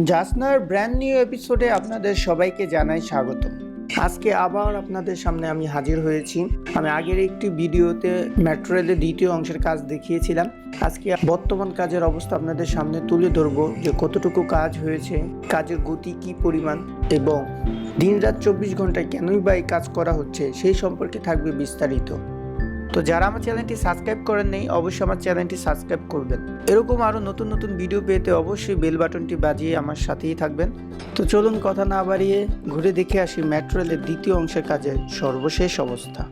জাসনার brand new এপিসোডে আপনাদের সবাইকে জানাই স্বাগত আজকে আবার আপনাদের সামনে আমি হাজির হয়েছি। আমি আগের একটি ভিডিওতে মেট্রো দ্বিতীয় অংশের কাজ দেখিয়েছিলাম। আজকে বর্তমান কাজের অবস্থা আপনাদের সামনে তুলে ধরবো যে কতটুকু কাজ হয়েছে, কাজের গতি কি পরিমাণ এবং দিনরাত চব্বিশ ঘন্টায় কেনই বা এই কাজ করা হচ্ছে সেই সম্পর্কে থাকবে বিস্তারিত। তো যারা আমার চ্যানেলটি সাবস্ক্রাইব করেন নেই, অবশ্যই আমার চ্যানেলটি সাবস্ক্রাইব করবেন। এরকম আরও নতুন নতুন ভিডিও পেতে অবশ্যই বেল বাটনটি বাজিয়ে আমার সাথেই থাকবেন। তো চলুন কথা না বাড়িয়ে ঘুরে দেখে আসি মেট্রো রেলের দ্বিতীয় অংশের কাজের সর্বশেষ অবস্থা।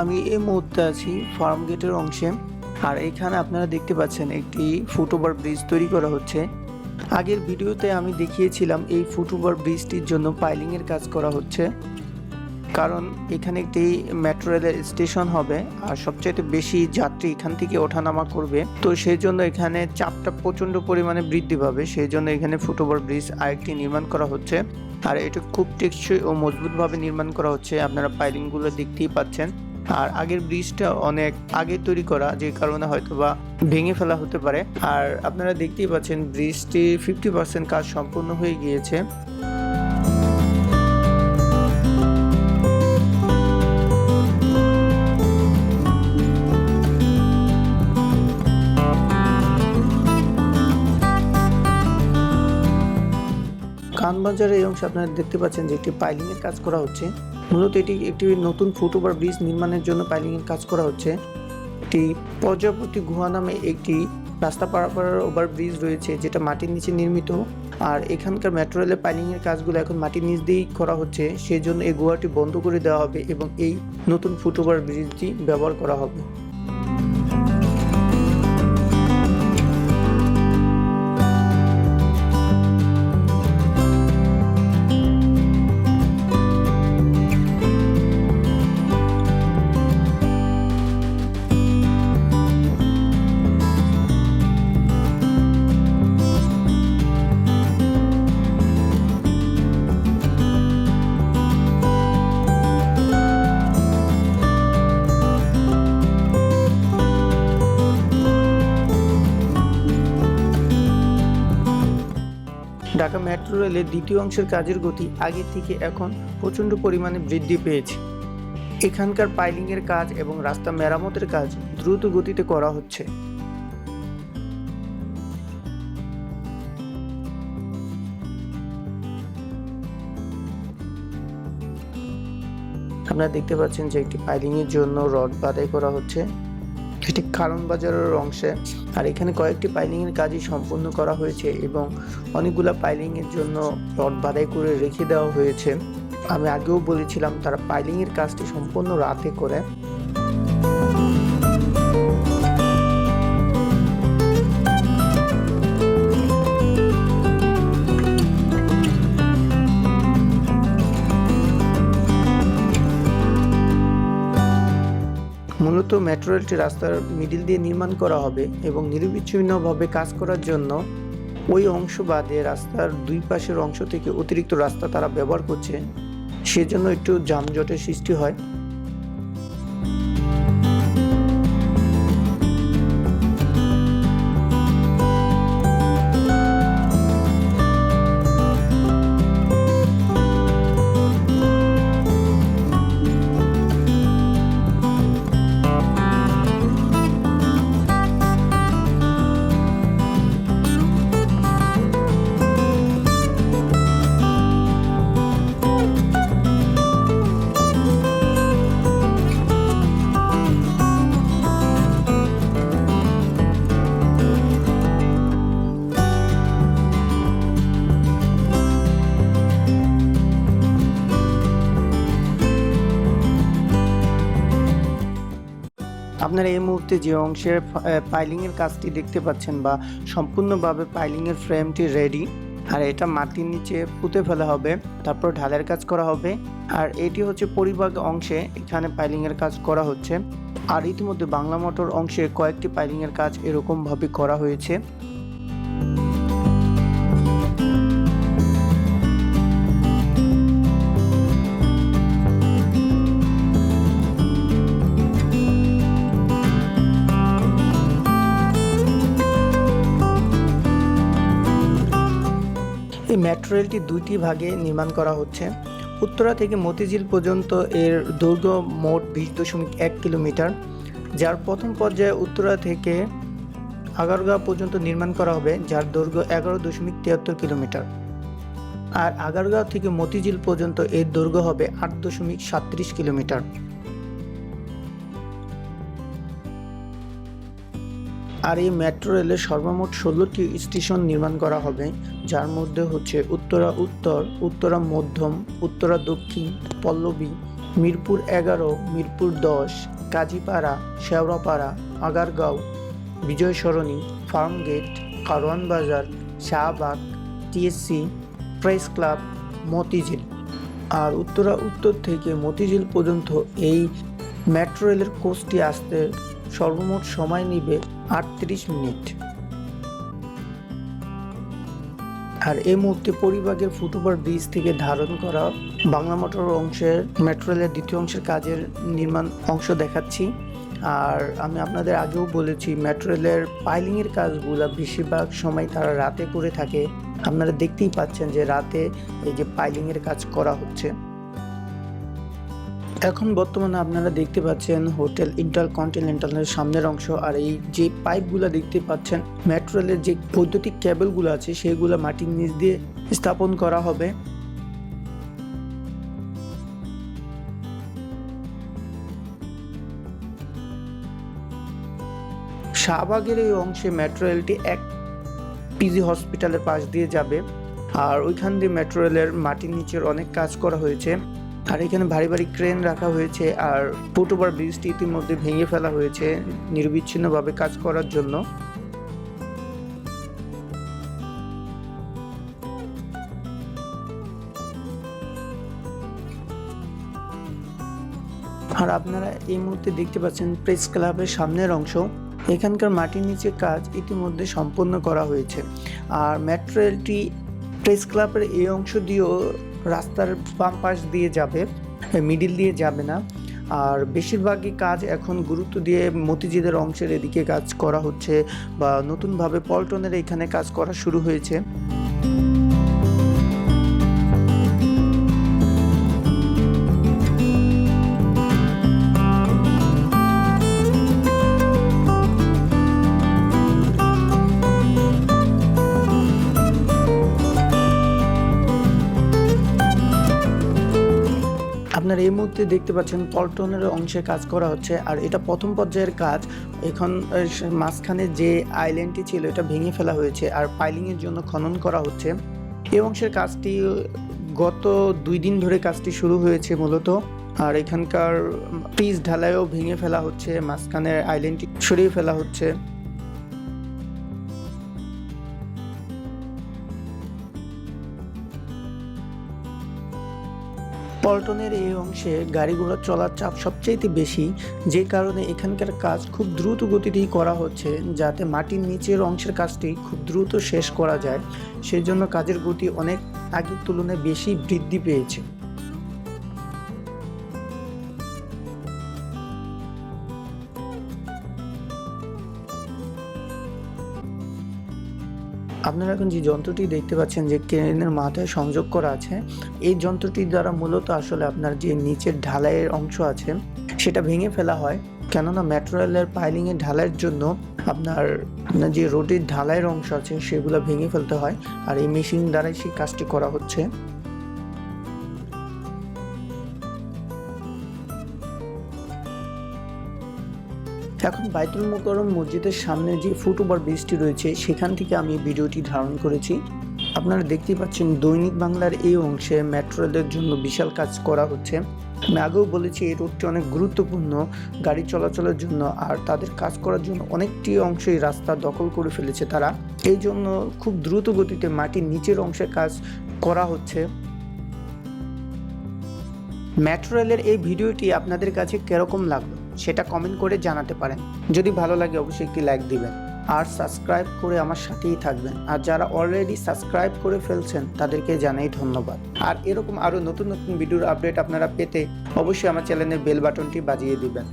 আমি এই মুহূর্তে আছি ফার্ম গেটের অংশে। আর এখানে আপনারা দেখতে পাচ্ছেন একটি ফুটওভার ব্রিজ তৈরি করা হচ্ছে। আগের ভিডিওতে আমি দেখিয়েছিলাম এই ফুটওভার ব্রিজটির জন্য পাইলিংয়ের কাজ করা হচ্ছে। কারণ এখানে একটি মেট্রো রেলের স্টেশন হবে, আর সবচাইতে বেশি যাত্রী এখান থেকে ওঠানামা করবে। তো সেই জন্য এখানে চাপটা প্রচণ্ড পরিমাণে বৃদ্ধি পাবে সেই জন্য এখানে ফুটওভার ব্রিজ আরেকটি নির্মাণ করা হচ্ছে। আর এটা খুব টেকসই ও মজবুতভাবে নির্মাণ করা হচ্ছে, আপনারা পাইলিংগুলো দেখতেই পাচ্ছেন। আর আগের ব্রিজটা অনেক আগে তৈরি করা, যে কারণে হয়তো বা ভেঙে ফেলা হতে পারে। আর আপনারা দেখতেই পাচ্ছেন ব্রিজটি ফিফটি পার্সেন্ট কাজ সম্পূর্ণ হয়ে গিয়েছে। কানবাজারের এই অংশে আপনারা দেখতে পাচ্ছেন যে একটি পাইলিং এর কাজ করা হচ্ছে। মূলত এটি একটি নতুন ফুটওভার ব্রিজ নির্মাণের জন্য পাইলিং এর কাজ করা হচ্ছে। একটি প্রজাপতি গুহা নামে একটি রাস্তা পারাপার ওভার ব্রিজ রয়েছে, যেটা মাটির নিচে নির্মিত। আর এখানকার মেট্রো রেলের পাইলিং এর কাজগুলো এখন মাটির নিচ দিয়েই করা হচ্ছে। সেই জন্য এই গুহাটি বন্ধ করে দেওয়া হবে এবং এই নতুন ফুটওভার ব্রিজটি ব্যবহার করা হবে। মেট্রো রেলের দ্বিতীয় অংশের কাজের গতি আগের থেকে এখন প্রচণ্ড পরিমাণে বৃদ্ধি পেয়েছে। এখানকার পাইলিংয়ের কাজ এবং রাস্তা মেরামতের কাজ দ্রুত গতিতে করা হচ্ছে। আপনারা দেখতে পাচ্ছেন যে একটি পাইলিং এর জন্য রড বাদাই করা হচ্ছে। এটি কারণ বাজারের অংশে। আর এখানে কয়েকটি পাইলিং এর কাজই সম্পূর্ণ করা হয়েছে এবং অনেকগুলো পাইলিং এর জন্য রড বাদাই করে রেখে দেওয়া হয়েছে। আমি আগেও বলেছিলাম, তারা পাইলিং এর কাজটি সম্পূর্ণ রাতে করে। মূলত মেট্রো রেলটি রাস্তার মিডিল দিয়ে নির্মাণ করা হবে এবং নিরবিচ্ছিন্নভাবে কাজ করার জন্য ওই অংশ বাদে রাস্তার দুই পাশের অংশ থেকে অতিরিক্ত রাস্তা তারা ব্যবহার করছে। সেজন্য একটু যানজটের সৃষ্টি হয়। আপনারা এই মুহূর্তে যে অংশের পাইলিংয়ের কাজটি দেখতে পাচ্ছেন বা সম্পূর্ণভাবে পাইলিংয়ের ফ্রেমটি রেডি আর এটা মাটির নিচে পুঁতে ফেলা হবে, তারপর ঢালের কাজ করা হবে, আর এটি হচ্ছে পরিবাগ অংশে এখানে পাইলিংয়ের কাজ করা হচ্ছে, আর ইতিমধ্যে বাংলা মোটর অংশে কয়েকটি পাইলিংয়ের কাজ এরকমভাবে করা হয়েছে। মেট্রো রেলটি দুইটি ভাগে নির্মাণ করা হচ্ছে। উত্তরা থেকে মতিঝিল পর্যন্ত এর দৈর্ঘ্য মোট বিশ দশমিক এক কিলোমিটার, যার প্রথম পর্যায়ে উত্তরা থেকে আগারগাঁও পর্যন্ত নির্মাণ করা হবে, যার দৈর্ঘ্য এগারো দশমিক তিয়াত্তর কিলোমিটার। আর আগারগাঁও থেকে মতিঝিল পর্যন্ত এর দৈর্ঘ্য হবে আট দশমিক সাতত্রিশ কিলোমিটার। আর এই মেট্রো রেলের সর্বমোট ষোলোটি স্টেশন নির্মাণ করা হবে, যার মধ্যে হচ্ছে উত্তরা উত্তর, উত্তরা মধ্যম, উত্তরা দক্ষিণ, পল্লবী, মিরপুর এগারো, মিরপুর দশ, কাজীপাড়া, শেওড়াপাড়া, আগারগাঁও বিজয় সরণি Farmgate, Karwan Bazar, Shahbag, TSC, press club, Motijheel. আর উত্তরা উত্তর থেকে মতিঝিল পর্যন্ত এই মেট্রো রেলের কোচটি আসতে সর্বমোট সময় নেবে আটত্রিশ মিনিট। আর এই মুহূর্তে পরিবাগের ফুটওভার ব্রিজ থেকে ধারণ করা বাংলা মোটর অংশের মেট্রো রেলের দ্বিতীয় অংশের কাজের নির্মাণ অংশ দেখাচ্ছি। আর আমি আপনাদের আগেও বলেছি মেট্রো রেলের পাইলিংয়ের কাজগুলো বেশিরভাগ সময় তারা রাতে করে থাকে। আপনারা দেখতেই পাচ্ছেন যে রাতে এই যে পাইলিংয়ের কাজ করা হচ্ছে। এখন বর্তমানে আপনারা দেখতে পাচ্ছেন হোটেল ইন্টার ইন্টারকন্টিনেন্টালের সামনের অংশ আর এই যে পাইপগুলো দেখতে পাচ্ছেন মেট্রো যে বৈদ্যুতিক কেবলগুলো আছে, সেগুলো মাটির নিচ দিয়ে স্থাপন করা হবে। শাহবাগের এই অংশে মেট্রো রেলটি এক পিজি হসপিটালের পাশ দিয়ে যাবে। আর ওইখান দিয়ে মেট্রো রেলের মাটির নিচের অনেক কাজ করা হয়েছে। আর এখানে ভারী ভারী ক্রেন রাখা হয়েছে আর ফুটওভার ব্রিজটি ইতিমধ্যে ভেঙে ফেলা হয়েছে নির্বিচ্ছিন্নভাবে কাজ করার জন্য। আর আপনারা এই মুহূর্তে দেখতে পাচ্ছেন প্রেস ক্লাবের সামনের অংশ। এখানকার মাটির নিচে কাজ ইতিমধ্যে সম্পন্ন করা হয়েছে। আর মেট্রো রেলটি প্রেস ক্লাবের এই অংশ দিয়েও রাস্তার বাম পাশ দিয়ে যাবে মিডিল দিয়ে যাবে না। আর বেশিরভাগই কাজ এখন গুরুত্ব দিয়ে মতিজিদের অংশের এদিকে কাজ করা হচ্ছে বা নতুনভাবে পল্টনের এখানে কাজ করা শুরু হয়েছে। এই মুহূর্তে দেখতে পাচ্ছেন পল্টনের অংশে কাজ করা হচ্ছে, আর এটা প্রথম পর্যায়ের কাজ। এখন মাঝখানে যে আইল্যান্ডটি ছিল, এটা ভেঙে ফেলা হয়েছে, আর পাইলিংয়ের জন্য খনন করা হচ্ছে। এই অংশের কাজটি, গত দুই দিন ধরে কাজটি শুরু হয়েছে মূলত, আর এখানকার পিচ ঢালাইও ভেঙে ফেলা হচ্ছে, মাঝখানের আইল্যান্ডটি সরিয়ে ফেলা হচ্ছে। পল্টনের এই অংশে গাড়িগুলো চলার চাপ সবচাইতে বেশি, যে কারণে এখানকার কাজ খুব দ্রুত গতিতেই করা হচ্ছে, যাতে মাটির নিচের অংশের কাজটি খুব দ্রুত শেষ করা যায়। সেজন্য কাজের গতি অনেক আগের তুলনায় বেশি বৃদ্ধি পেয়েছে। আপনারা এখন যে যন্ত্রটি দেখতে পাচ্ছেন যে ক্রেনের মাথায় সংযোগ করা আছে, এই যন্ত্রটির দ্বারা মূলত আসলে আপনার যে নিচের ঢালাইয়ের অংশ আছে, সেটা ভেঙে ফেলা হয়। কেননা মেট্রো রেলের পাইলিংয়ের ঢালাইয়ের জন্য আপনার আপনার যে রোডের ঢালাইয়ের অংশ আছে, সেগুলো ভেঙে ফেলতে হয়। আর এই মেশিন দ্বারাই সেই কাজটি করা হচ্ছে। এখন বাইতুল মোকরম মসজিদের সামনে যে ফুটওভার ব্রিজটি রয়েছে, সেখান থেকে আমি ভিডিওটি ধারণ করেছি। আপনারা দেখতেই পাচ্ছেন দৈনিক বাংলার এই অংশে মেট্রো রেলের জন্য বিশাল কাজ করা হচ্ছে। আমি আগেও বলেছি, এই রোডটি অনেক গুরুত্বপূর্ণ গাড়ি চলাচলের জন্য, আর তাদের কাজ করার জন্য অনেকটি অংশই রাস্তা দখল করে ফেলেছে তারা। এই জন্য খুব দ্রুত গতিতে মাটির নিচের অংশে কাজ করা হচ্ছে। মেট্রো রেলের এই ভিডিওটি আপনাদের কাছে কীরকম লাগল? সেটা কমেন্ট করে জানাতে পারেন। যদি ভালো লাগে অবশ্যই একটি লাইক দিবেন। আর সাবস্ক্রাইব করে আমার সাথেই থাকবেন। আর যারা অলরেডি সাবস্ক্রাইব করে ফেলছেন, তাদেরকে জানাই ধন্যবাদ। আর এরকম আরও নতুন নতুন ভিডিওর আপডেট আপনারা পেতে অবশ্যই আমার চ্যানেলের বেল বাটনটি বাজিয়ে দিবেন।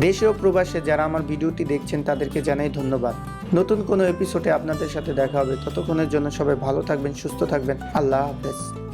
দেশে ও প্রবাসে যারা আমার ভিডিওটি দেখছেন, তাদেরকে জানাই ধন্যবাদ। নতুন কোনো এপিসোডে আপনাদের সাথে দেখা হবে। ততক্ষণের জন্য সবাই ভালো থাকবেন, সুস্থ থাকবেন। আল্লাহ হাফেজ।